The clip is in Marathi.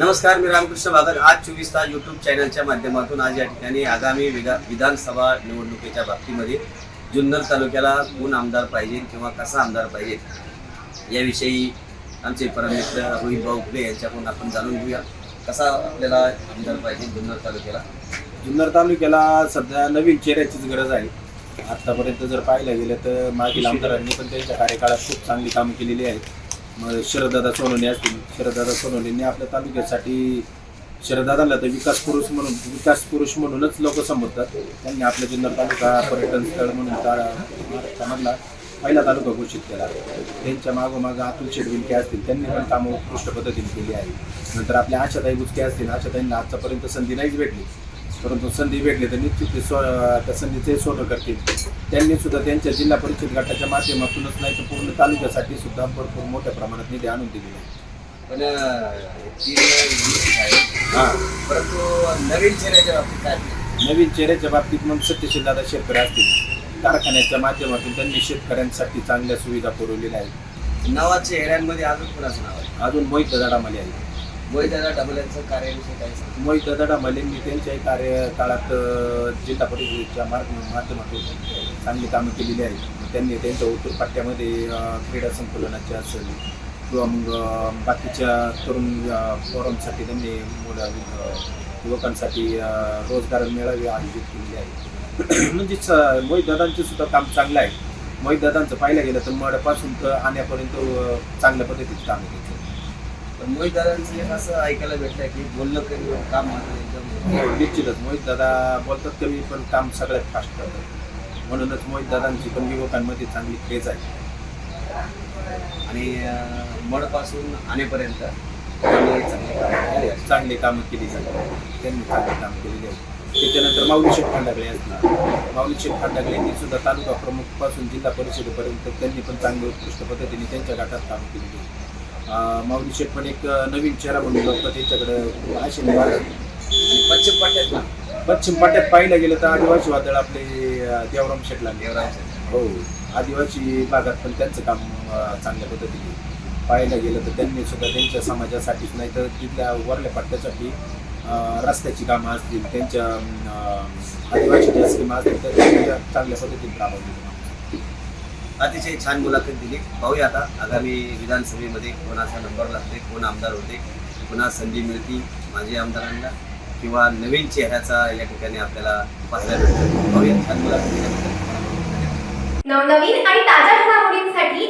नमस्कार मी रामकृष्ण भागत आज चोवीस तास यूट्यूब चॅनलच्या माध्यमातून आज या ठिकाणी आगामी विधा विधानसभा निवडणुकीच्या बाबतीमध्ये जुन्नर तालुक्याला कोण आमदार पाहिजे किंवा कसा आमदार पाहिजे याविषयी आमचे परममित्र रोहित भाऊ फुले यांच्याकडून आपण जाणून घेऊया. कसा आपल्याला आमदार पाहिजे जुन्नर तालुक्याला? जुन्नर तालुक्याला सध्या नवीन चेहऱ्याचीच गरज आहे. आत्तापर्यंत जर पाहायला गेलं तर मागील आमदारांनी पण त्यांच्या कार्यकाळात खूप चांगली कामं केलेली आहेत. मग शरददादा सोनवणे असतील. शरददादा सोनवणेंनी आपल्या तालुक्यासाठी शरददादाला तर विकास पुरुष म्हणून विकास पुरुष म्हणूनच लोक संबोधतात. त्यांनी आपल्या जुन्नर तालुका पर्यटन स्थळ म्हणून ता- महाराष्ट्रामधला पहिला तालुका घोषित केला. त्यांच्या मागोमागं अतुल शेडविलके असतील त्यांनी पण कामं उत्कृष्ट पद्धतीने केली आहे नंतर आपल्या आशाताई गुजके असतील आशाताईंना आजच्यापर्यंत संधी नाहीच भेटली. परंतु संधी भेटली तर निश्चित ते स्व त्या संधीचे सोनं करतील. त्यांनी सुद्धा त्यांच्या जिल्हा परिषद गटाच्या माध्यमातूनच नाही तर पूर्ण तालुक्यासाठी सुद्धा भरपूर मोठ्या प्रमाणात निधी आणून दिलेला आहे पण दिवस आहे हां. परंतु नवीन चेहऱ्याच्या बाबतीत काय नवीन चेहऱ्याच्या बाबतीत मग सत्यशील दादा शेतकरी असतील. कारखान्याच्या माध्यमातून त्यांनी शेतकऱ्यांसाठी चांगल्या सुविधा पुरवलेल्या आहेत. नावाच्या चेहऱ्यांमध्ये अजून कोणाचं नाव आहे? अजून मोहित दादामाले आहे. वैद्यदा दादा यांचं कार्याविषयी काय सांगा मोहित मी त्यांच्याही कार्यकाळात जिल्हा परिषदेच्या मार्ग माध्यमातून चांगली कामं केलेली आहेत मग त्यांनी त्यांच्या उत्तर पट्ट्यामध्ये क्रीडा संकुलनाचे असेल किंवा मग बाकीच्या तरुण फोरमसाठी त्यांनी मुलं युवकांसाठी रोजगार मेळावे आयोजित केलेले आहेत. म्हणजे स- मोहित दादांचे सुद्धा काम चांगलं आहे. मोहित दादांचं पाहिलं गेलं तर मडपासून तर आणण्यापर्यंत चांगल्या पद्धतीचं काम आहे. पण मोहित दादांचं एक असं ऐकायला भेटलं की बोललं कमी काम एकदम हो, निश्चितच. मोहित दादा बोलतात कमी पण काम सगळ्यात फास्ट करतात. म्हणूनच मोहित दादांची पण युवकांमध्ये चांगली क्रेज आहे. आणि मडपासून आणेपर्यंत चांगले काम चांगले कामं केली जातात. त्यांनी चांगले काम केलेले आहे त्याच्यानंतर माऊली शेठ फांडागळे असतील माऊली शेठ खांडागळे यांनी सुद्धा तालुका प्रमुखपासून जिल्हा परिषदेपर्यंत त्यांनी पण चांगली उत्कृष्ट पद्धतीने त्यांच्या गटात काम केलेली आहे माऊली शेठ पण एक नवीन चेहरा म्हणून लोक त्यांच्याकडे असे पश्चिम पट्ट्यात ना पश्चिम पाट्यात पाहिलं गेलं तर आदिवासी वादळ आपले देवराम शेठला देवराजचं. हो. आदिवासी भागात पण त्यांचं काम चांगल्या पद्धतीने पाहायला गेलं तर त्यांनी सुद्धा त्यांच्या समाजासाठीच नाही तर तिथल्या वरल्या पट्ट्यासाठी अं, रस्त्याची कामं असतील त्यांच्या अं, आदिवासीच्या स्कीमा असतील तर त्यांच्या चांगल्या पद्धतीने राबवली अतिशय छान मुलाखत दिली. पाहूया आता आगामी विधानसभेमध्ये कोणाचा नंबर लागते कोण आमदार होते पुन्हा संधी मिळती माजी आमदारांना किंवा नवीन चेहऱ्याचा या ठिकाणी आपल्याला पाहायला भेटतो पाहूया छान मुलाखत दिल्याबद्दल नवनवीन आणि ताज्या घडामोडींसाठी